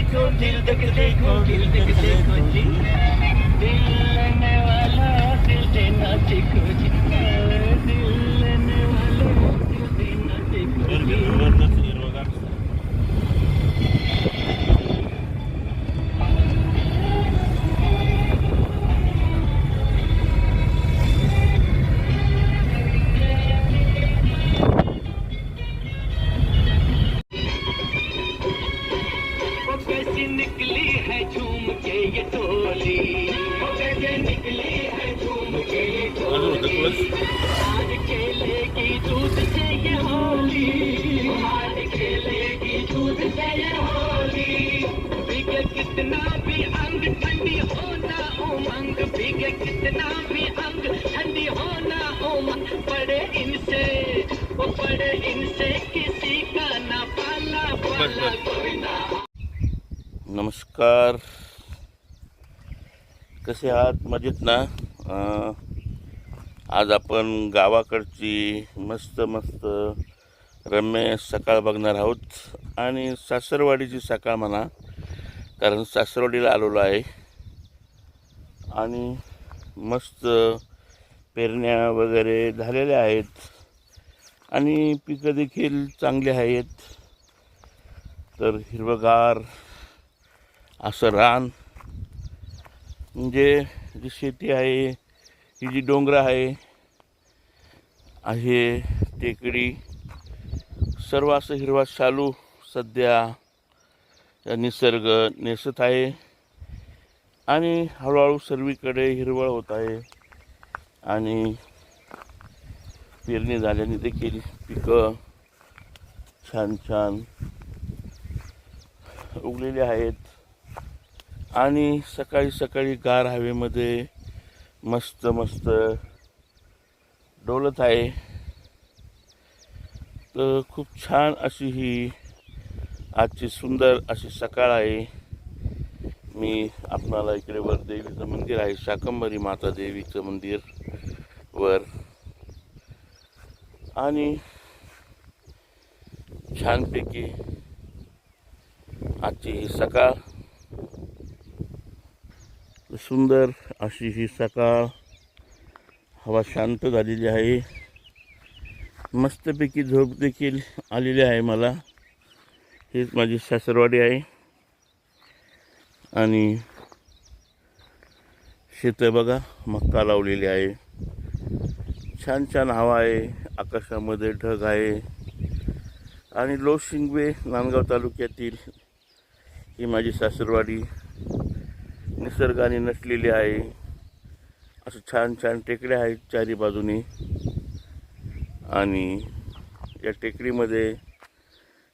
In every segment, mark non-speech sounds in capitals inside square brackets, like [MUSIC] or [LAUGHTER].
देखो दिल दिल देखो दिल दिल देखो जी। दिल लेने वाला दिल देना सीखो जी। दिल लेने वालों दिल देना सीखो जी। है झूम के ये टोली। कैसे निकली है झूम के ये टोली। आज खेलेगी दूध से ये होली। आज खेलेगी दूध से ये होली। भीगे कितना भी अंग ठंडी होना उमंग। भीगे कितना भी अंग ठंडी होना उमंग। पड़े इनसे वो पड़े इनसे किसी का ना पाला पाला कोई ना नमस्कार. कसे आहात? मजेत ना? आज आपण गावाकडची मस्त मस्त रम्य सकाळ बघणार आहोत. आणि सासरवाडीची सकाळ म्हणा कारण सासरवाडीला आलेलो आहे. आणि मस्त पेरण्या वगैरे झालेल्या आहेत. आणि पिकं देखील चांगली आहेत. तर हिरवगार असं रान. म्हणजे जी शेती आहे ही जी डोंगर आहे आहे टेकडी. सर्व असं हिरवा शालू सध्या निसर्ग नेसत आहे. आणि हळूहळू सर्वीकडे हिरवळ होत आहे. आणि पेरणी झाल्याने देखील पिकं छान छान उगलेली आहेत. आणि सकाळी सकाळी गार हवेमध्ये मस्त मस्त डोलत आहे. तर खूप छान अशी ही आजची सुंदर अशी सकाळ आहे. मी आपणाला इकडे वर देवीचं मंदिर आहे शाकंभरी माता देवीचं मंदिर वर. आणि छानपैकी आजची ही सकाळ सुंदर अशी ही सकाळ. हवा शांत झालेली आहे. मस्तपैकी झोप देखील आलेली आहे मला. हीच माझी सासरवाडी आहे. आणि शेतं बघा मक्का लावलेली आहे. छान छान हवा आहे. आकाशामध्ये ढग आहे. आणि लो शिंगवे नांदगाव तालुक्यातील ही माझी सासरवाडी. निसर्गाने नटलेली आहे. असं छान छान टेकड्या आहेत चारी बाजूनी. आणि या टेकडीमध्ये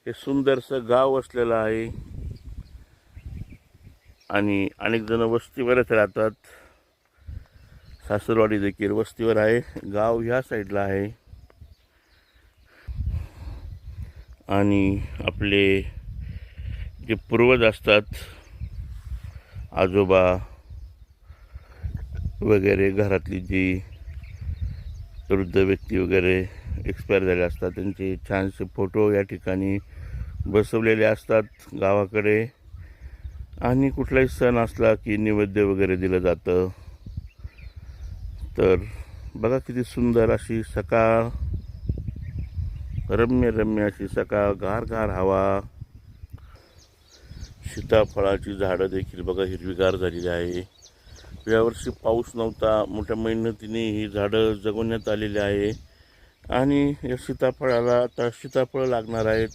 हे सुंदरसं गाव असलेलं आहे. आणि अनेक जण वस्तीवरच राहतात. सासरवाडी देखील वस्तीवर आहे. गाव ह्या साईडला आहे. आणि आपले जे पूर्वज असतात आजोबा वगैरे घरातली जी वृद्ध व्यक्ती वगैरे एक्सपायर झाले असतात त्यांचे छानसे फोटो या ठिकाणी बसवलेले असतात गावाकडे. आणि कुठलाही सण असला की नैवेद्य वगैरे दिलं जातं. तर बघा किती सुंदर अशी सकाळ रम्य रम्य अशी सकाळ गार गार हवा. सीताफळाची झाडं देखील बघा हिरवीगार झालेली आहे. यावर्षी पाऊस नव्हता. मोठ्या मेहनतीने ही झाडं जगवण्यात आलेली आहे. आणि या सीताफळाला आता सीताफळं लागणार आहेत.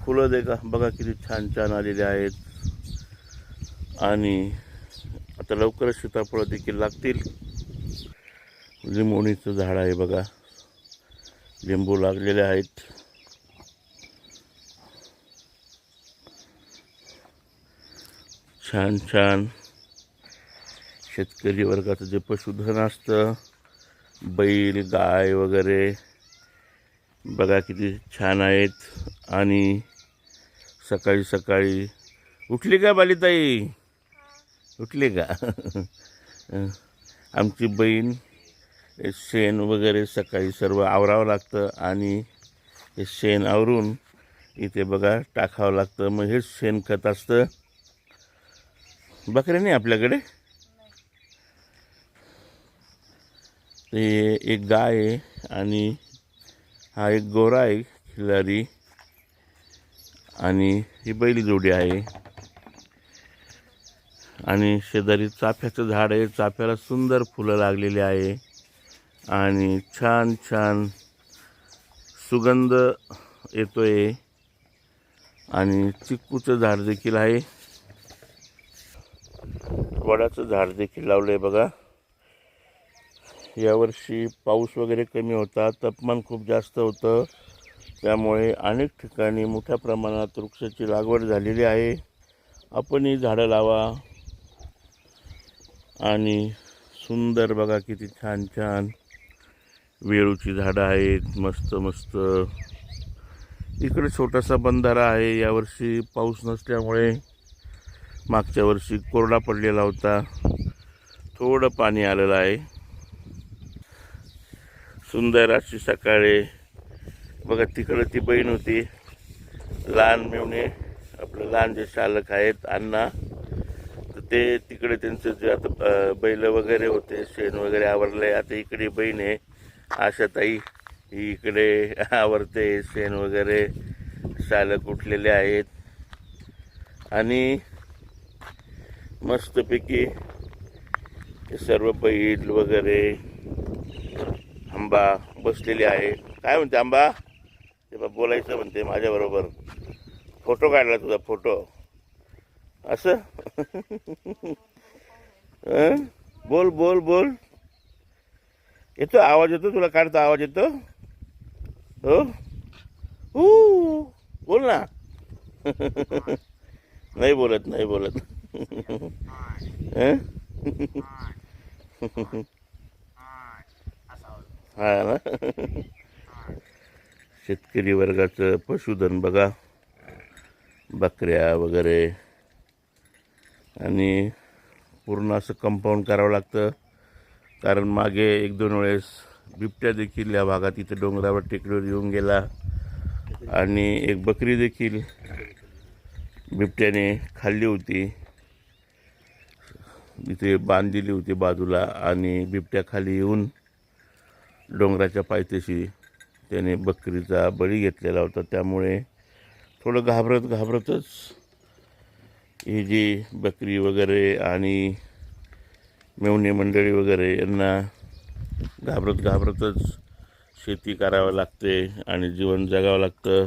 फुलं देखा बघा किती छान छान आलेली आहेत. आणि आता लवकरच सीताफळं देखील लागतील. लिंबोणीचं झाड आहे बघा. लिंबू लागलेले आहेत. छान छान. शेतकरी वर्गाचं जे पशुधन असतं बैल गाय वगैरे बघा किती छान आहेत. आणि सकाळी सकाळी उठली का बालिताई? उठली का? [LAUGHS] आमची बहीण शेण वगैरे सकाळी सर्व आवरावं लागतं आणि हे शेण आवरून इथे बघा टाकावं लागतं. मग हेच शेणखत असतं. बकऱ्या नाही आपल्याकडे? ते एक गाय आहे आणि हा एक गोरा आहे खिलारी. आणि ही बैल जोडी आहे. आणि शेजारी चाफ्याचं झाड आहे चाफ्याला सुंदर फुलं लागलेली आहे. आणि छान छान सुगंध येतोय. आणि चिक्कूचं झाड देखील आहे. वडाचं झाड देखील लावलं आहे बघा यावर्षी पाऊस वगैरे कमी होता तापमान खूप जास्त होतं. त्यामुळे अनेक ठिकाणी मोठ्या प्रमाणात वृक्षाची लागवड झालेली आहे. आपणही झाडं लावा. आणि सुंदर बघा किती छान छान वेळूची झाडं आहेत मस्त मस्त इकडे छोटासा बंधारा आहे. यावर्षी पाऊस नसल्यामुळे मागच्या वर्षी कोरडा पडलेला होता. थोडं पाणी आलेलं आहे. सुंदर अशी सकाळी. बघा तिकडं ती बहीण होती. लहान मेवणे. आपलं लहान जे शालक आहेत अण्णा. तर ते तिकडे त्यांचं जे आता बैल वगैरे होते शेण वगैरे आवरले. आता इकडे बहीण आहे. आशाताई ही इकडे आवरते शेण वगैरे. शालक उठलेले आहेत. आणि मस्तपैकी हे सर्व बैल वगैरे आंबा बसलेली आहे. काय म्हणते आंबा? ते बा बोलायचं म्हणते माझ्याबरोबर. फोटो काढला तुझा फोटो. असं? [LAUGHS] बोल बोल बोल. येतो आवाज येतो तुला काढता आवाज येतो. हो? बोल ना. [LAUGHS] नाही बोलत नाही बोलत. हा ना? शेतकरी वर्गाचं पशुधन बघा. बकऱ्या वगैरे. आणि पूर्ण असं कंपाऊंड करावं लागतं. कारण मागे एक दोन वेळेस बिबट्या देखील या भागात इथे डोंगरावर टेकडीवर येऊन गेला. आणि एक बकरी देखील बिबट्याने खाल्ली होती. इथे बांधलेली होती बाजूला आणि बिबट्या खाली येऊन डोंगराच्या पायथ्याशी त्याने बकरीचा बळी घेतलेला होता. त्यामुळे थोडं घाबरत घाबरतच ही जी बकरी वगैरे आणि मेवणी मंडळी वगैरे यांना घाबरत घाबरतच शेती करावं लागते आणि जीवन जगावं लागतं.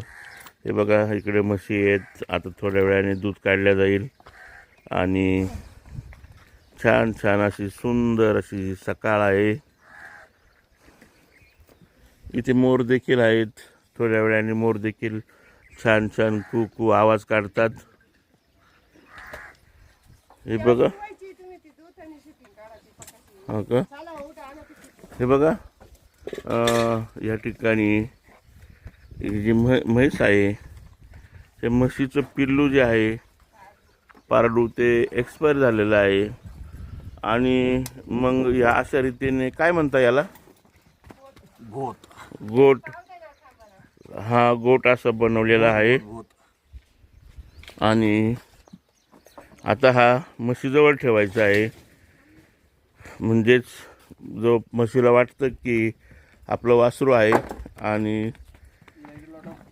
हे बघा इकडे म्हशी आहेत. आता थोड्या वेळाने दूध काढल्या जाईल आणि छान छान अशी सुंदर अशी सकाळ आहे. इथे मोर देखील आहेत. थोड्या वेळाने मोर देखील छान छान कू कू आवाज काढतात. हे बघा. हा का? हे बघा. या ठिकाणी ही जी म्ह म्हैस आहे त्या म्हशीचं पिल्लू जे आहे पारडू ते एक्सपायर झालेलं आहे. आणि मग या अशा रीतीने काय म्हणता याला? गोत गोट. हा गोट असा बनवलेला आहे. आणि आता हा म्हशीजवळ ठेवायचा आहे. म्हणजेच जो म्हशीला वाटतं की आपलं वासरू आहे आणि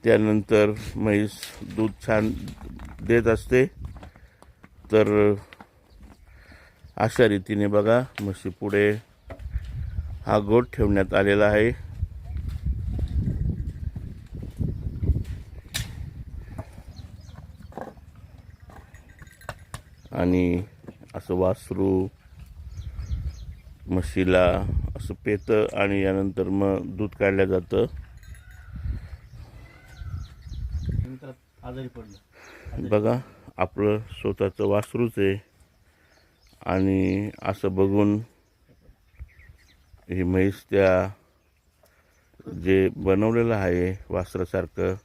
त्यानंतर म्हैस दूध छान देत असते. तर अशा रीतीने बघा म्हशी पुढे हा गोठ ठेवण्यात आलेला आहे. आणि असं वासरू म्हशीला असं पेतं आणि यानंतर मग दूध काढलं जातं. नंतर आजारी पडलं. बघा आपलं स्वतःचं वासरूच आहे. आणि असं बघून ही म्हैस त्या जे बनवलेलं आहे वासरासारखं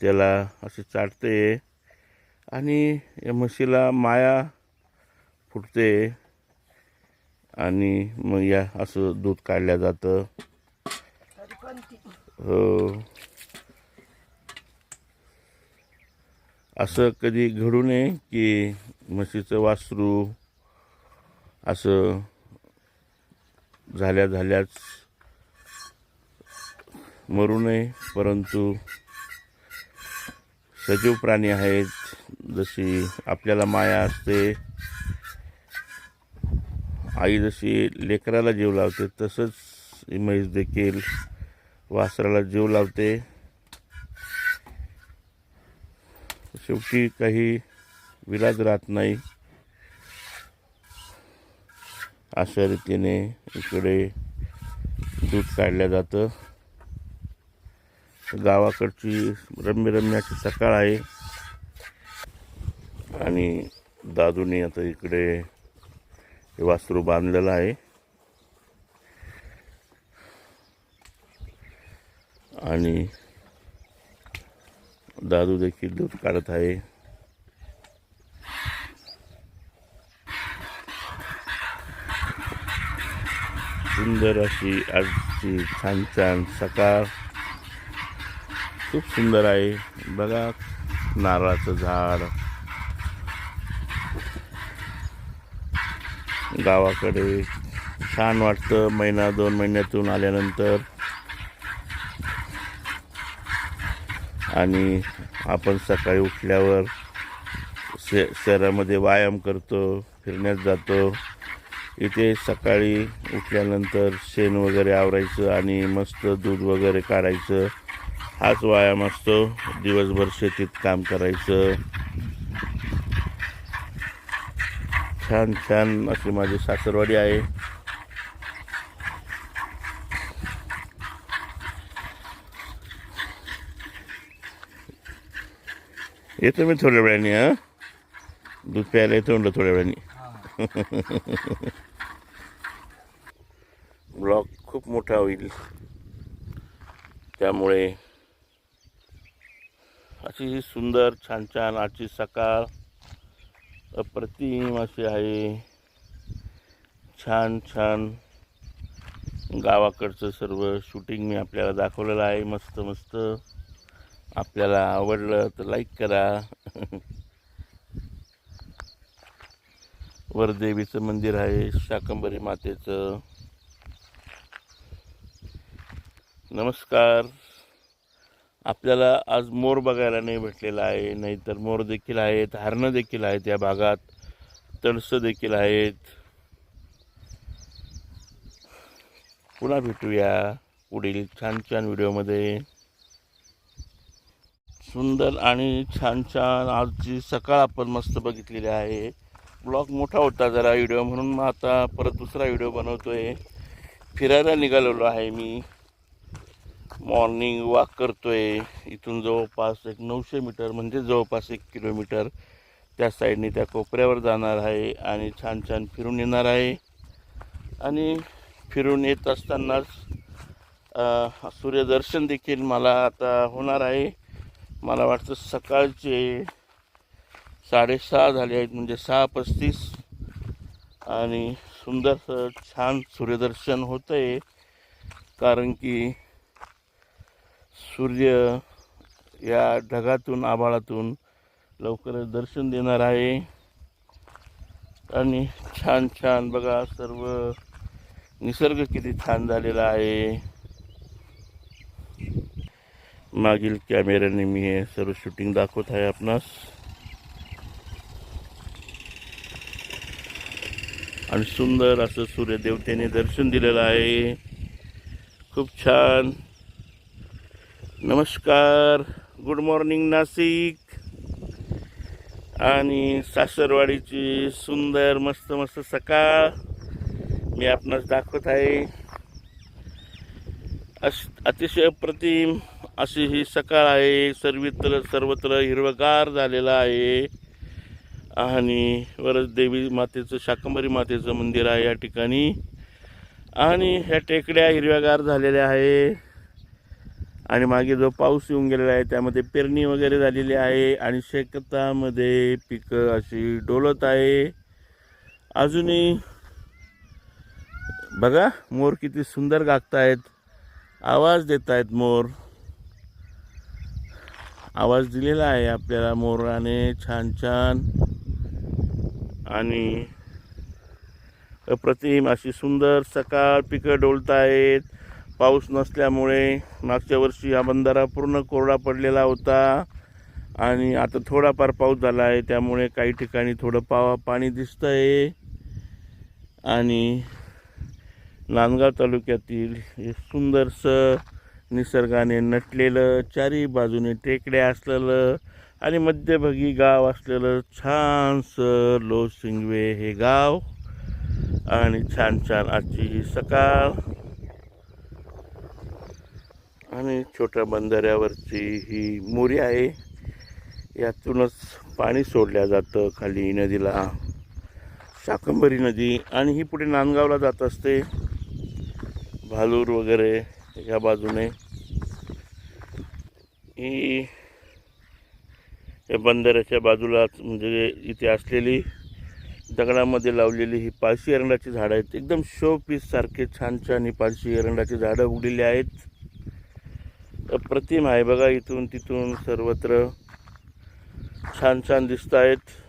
त्याला असे चाटते आणि या म्हशीला माया फुटते आणि मग या असं दूध काढलं जातं. हो. असं कधी घडू नये की म्हशीचं वासरू असं झाल्या झाल्याच मरू नये परंतु सजीव प्राणी आहेत जशी आपल्याला माया असते आई जशी लेकराला जीव लावते तसंच ही म्हैस देखील वासराला जीव लावते. शेवटी काही विलाज राहत नाही. अशा रीतीने इकडे दूध काढलं जातं. गावाकडची रम्यरम्याची सकाळ आहे. आणि दादूने आता इकडे हे वासरू बांधलेलं आहे. आणि दादू देखील दूध काढत आहे. सुंदर अशी आजची छान छान सकाळ. खूप सुंदर आहे. बघा नारळाचं झाड. गावाकडे छान वाटतं. महिना दोन महिन्यातून आल्यानंतर आणि आपण सकाळी उठल्यावर शे शहरामध्ये व्यायाम करतो फिरण्यात जातो. इथे सकाळी उठल्यानंतर शेण वगैरे आवरायचं आणि मस्त दूध वगैरे काढायचं. हाच व्यायाम असतो. दिवसभर शेतीत काम करायचं. छान छान अशी माझी सासरवाडी आहे. येतो मी थोड्या वेळाने हां? दूध प्यायला येतो म्हणलं थोड्या वेळाने [LAUGHS] ब्लॉग खूप मोठा होईल त्यामुळे अशी ही सुंदर छान छान आजची सकाळ अप्रतिम अशी आहे. छान छान गावाकडचं सर्व शूटिंग मी आपल्याला दाखवलेलं आहे. मस्त मस्त आपल्याला आवडलं तर लाईक करा. [LAUGHS] वरदेवीचं मंदिर आहे शाकंबरी मातेचं. नमस्कार. आपल्याला आज मोर बघायला नाही भेटलेला आहे नाहीतर मोर देखील आहेत हरणं देखील आहेत या भागात तळसं देखील आहेत. पुन्हा भेटूया पुढील छान छान व्हिडिओमध्ये. सुंदर आणि छान छान आजची सकाळ आपण मस्त बघितलेली आहे. ब्लॉग मोठा होता जरा व्हिडिओ म्हणून मग आता परत दुसरा व्हिडिओ बनवतो आहे फिरायला निघालेलो आहे मी. मॉर्निंग वॉक करतो आहे इथून जवळपास एक नऊशे मीटर म्हणजे जवळपास एक किलोमीटर त्या साईडने त्या कोपऱ्यावर जाणार आहे आणि छान छान फिरून येणार आहे. आणि फिरून येत असतानाच सूर्यदर्शन देखील मला आता होणार आहे. मला वाटतं सकाळचे साडेसहा झाले आहेत म्हणजे सहा पस्तीस. आणि सुंदरसं छान सूर्यदर्शन होतं आहे कारण की सूर्य या ढगातून आभाळातून लवकरच दर्शन देणार आहे. आणि छान छान बघा सर्व निसर्ग किती छान झालेला आहे. मागील कॅमेऱ्याने मी हे सर्व शूटिंग दाखवत आहे आपणास. आणि सुंदर असं सूर्यदेवतेने दर्शन दिलेलं आहे. खूप छान. नमस्कार. Good morning Nashik. आणि सासरवाडीची सुंदर मस्त मस्त सकाळ मी आपणास दाखवत आहे. अश अतिशय अप्रतिम अशी ही सकाळ आहे. सर्वत्र सर्वत्र हिरवगार झालेला आहे. आणि वरच देवी मातेचं शाकंबरी मातेचं मंदिर आहे या ठिकाणी. आणि ह्या टेकड्या हिरव्यागार झालेल्या आहे. आणि मागे जो पाऊस येऊन गेलेला आहे त्यामध्ये पेरणी वगैरे झालेली आहे. आणि शेकतामध्ये पिकं अशी डोलत आहे. अजूनही बघा मोर किती सुंदर गागतायत. आवाज देत आहेत मोर. आवाज दिलेला आहे आपल्याला मोराने छान छान. आणि अप्रतिम अशी सुंदर सकाळ पिकं डोलत आहेत पाऊस नसल्यामुळे मागच्या वर्षी हा बंधारा पूर्ण कोरडा पडलेला होता. आणि आता थोडाफार पाऊस झाला आहे त्यामुळे काही ठिकाणी थोडं पावा पाणी दिसतं आहे आणि नांदगाव तालुक्यातील हे सुंदरसं निसर्गाने नटलेलं चारी बाजूने टेकड्या असलेलं आणि मध्यभागी गाव असलेलं छानसं लोसिंगवे हे गाव. आणि छान छान आजची ही सकाळ. आणि छोट्या बंधाऱ्यावरची ही मोरी आहे. यातूनच पाणी सोडल्या जातं खाली नदीला. शाकंभरी नदी. आणि ही पुढे नांदगावला जात असते. भालूर वगैरे ह्या बाजूने. ही या बंधाऱ्याच्या बाजूलाच म्हणजे इथे असलेली दगडामध्ये लावलेली ही पाळशी एरंडाची झाडं आहेत. एकदम शो पीससारखे छान छान ही पाळशी एरंडाची झाडं उगलेली आहेत. अप्रतिम आहे बघा इथून तिथून सर्वत्र. छान छान दिसत आहेत.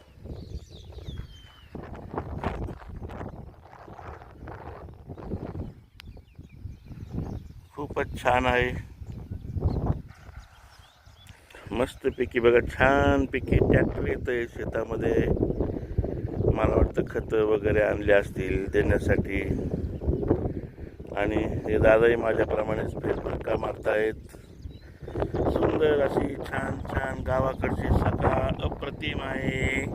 खूपच छान आहे. मस्तपैकी बघा छानपैकी ट्रॅक्टर येतं आहे शेतामध्ये. मला वाटतं खतं वगैरे आणले असतील देण्यासाठी. आणि हे दादाही माझ्याप्रमाणेच फेरफटका मारतायत. सुंदर अशी छान छान गावाकडची सकाळ अप्रतिम आहे.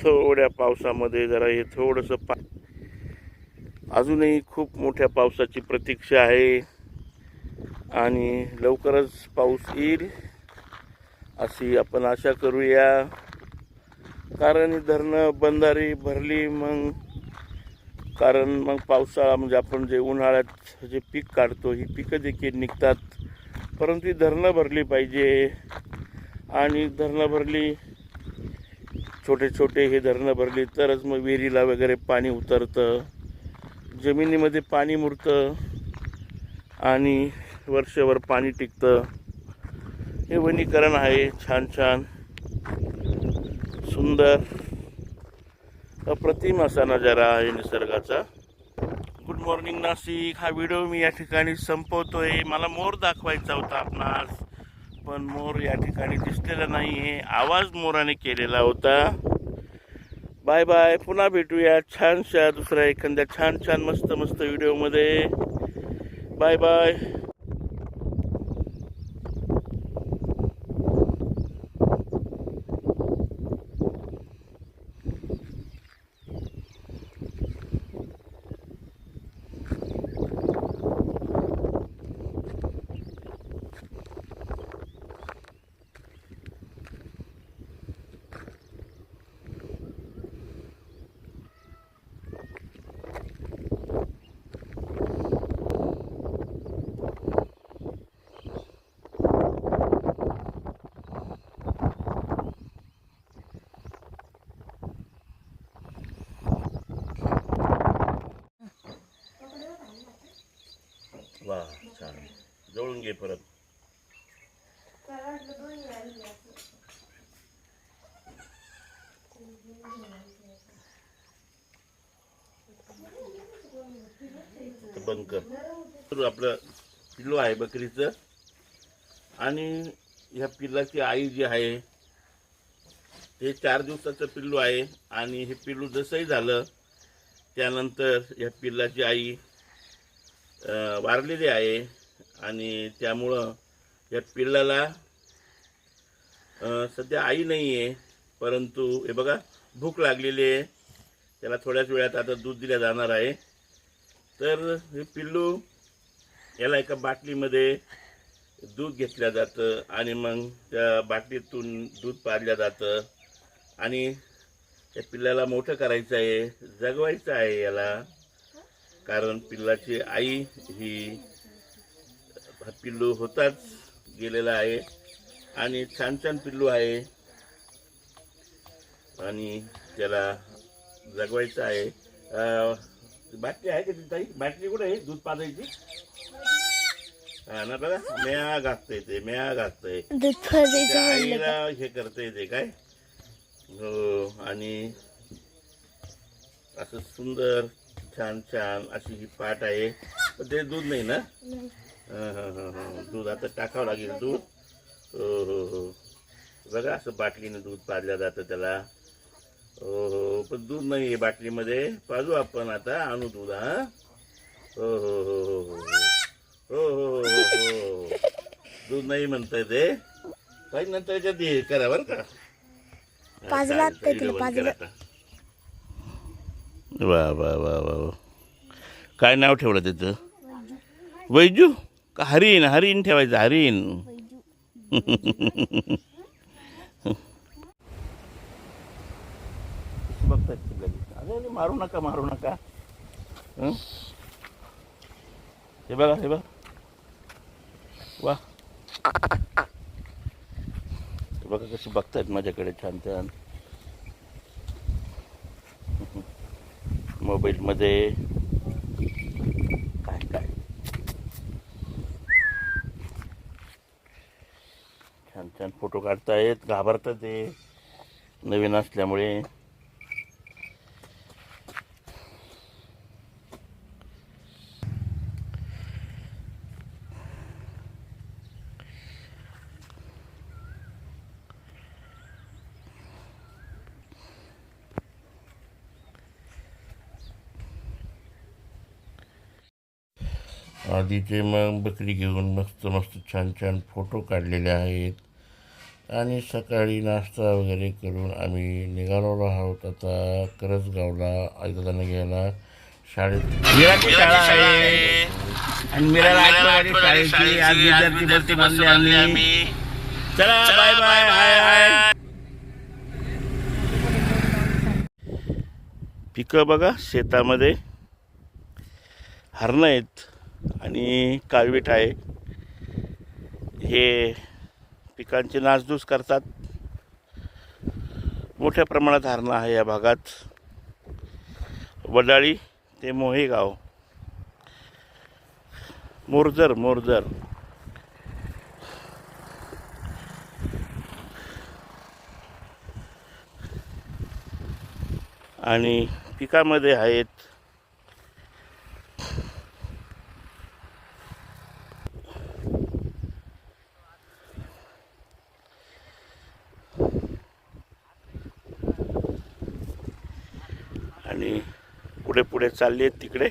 थोड्या पावसामध्ये जरा हे थोडंसं पा अजूनही खूप मोठ्या पावसाची प्रतीक्षा आहे. आणि लवकरच पाऊस येईल अशी आपण आशा करूया. कारण ही धरणं बंधारी भरली मग कारण मग पावसाळा म्हणजे आपण जे उन्हाळ्यात जे पीक काढतो ही पिकं देखील निघतात. परंतु ही धरणं भरली पाहिजे. आणि धरणं भरली छोटे छोटे हे धरणं भरली तरच मग विहिरीला वगैरे पाणी उतरतं. जमिनीमध्ये पाणी मुरतं आणि वर्षभर पाणी टिकतं. हे वनीकरण आहे छान छान. सुंदर. अप्रतिम असा नजारा आहे निसर्गाचा. Good morning Nashik. हा व्हिडिओ मी या ठिकाणी संपवतोय. मला मोर दाखवायचा होता आपणास पण मोर या ठिकाणी दिसलेला नाही आहे आवाज मोराने केलेला होता. Bye bye. पुन्हा भेटूया छानशा दुसऱ्या एखाद्या छान छान मस्त मस्त व्हिडिओमध्ये बाय बाय वा छान जवळून घे परत. बंद कर. आपलं पिल्लू आहे बकरीचं. आणि ह्या पिल्लाची आई जी आहे हे चार दिवसाचं पिल्लू आहे. आणि हे पिल्लू जसंही झालं त्यानंतर ह्या पिल्लाची आई वारलेली आहे. आणि त्यामुळं या पिल्लाला सध्या आई नाही आहे परंतु हे बघा भूक लागलेली आहे. त्याला थोड्याच वेळात आता दूध दिलं जाणार आहे. तर हे पिल्लू याला एका बाटलीमध्ये दूध घेतलं जातं आणि मग त्या बाटलीतून दूध पाजलं जातं. आणि त्या पिल्लाला मोठं करायचं आहे जगवायचं आहे याला. कारण पिल्लाची आई ही पिल्लू होताच गेलेला आहे. आणि छान छान पिल्लू आहे. आणि त्याला जगवायचं आहे. बाटली आहे का ती ताई? बाटली कुठे आहे? दूध पाजायची? हा ना बघा म्या घाततंय ते म्या का? आईला हे करतंय ते काय? हो आणि असं सुंदर छान छान अशी ही पाट आहे. पण ते दूध नाही ना. हं, हं, हं, हं. दूध आता टाकावं लागेल दूध. हो हो हो बघा असं बाटलीने दूध पाजलं जातं त्याला. हो हो पण दूध नाही आहे बाटलीमध्ये. पाजू आपण आता आणू दूध हा? हो हो हो हो हो हो हो हो. दूध नाही म्हणताय ते. काही नंतर याच्यात हे करा बरं का. पाजलं वा वा वा वा. काय नाव ठेवलं त्याचं? वैजू. का हरिण हरिण ठेवायचं हरिण. बघतात अरे अरे मारू नका मारू नका. हे? बघा हे बघा. वा. बघा कशी बघतायत माझ्याकडे छान छान. मोबाईलमध्ये छान फोटो काढतायत घाबरतात ते. नवीन असल्यामुळे. आधीचे मग बकरी घेऊन मस्त मस्त छान छान फोटो काढलेले आहेत. आणि सकाळी नाश्ता वगैरे करून आम्ही निघालो आहोत. आता करसगावला आईदादांना घ्यायला शाळेत. मीराची शाळा आहे. आणि मीराला आठवण आली शाळेची आज विद्यार्थी बसते बनले आम्ही. चला बाय बाय हाय हाय पिकं बघा शेतामध्ये हरणं आहेत आणि काळवीट आहे. हे पिकांची नासधूस करतात. मोठ्या प्रमाणात हरणं आहे या भागात. वडाळी ते मोहेगाव. मोरजर मोरजर. आणि पिकामध्ये आहेत आणि पुढे पुढे चालली आहेत तिकडे.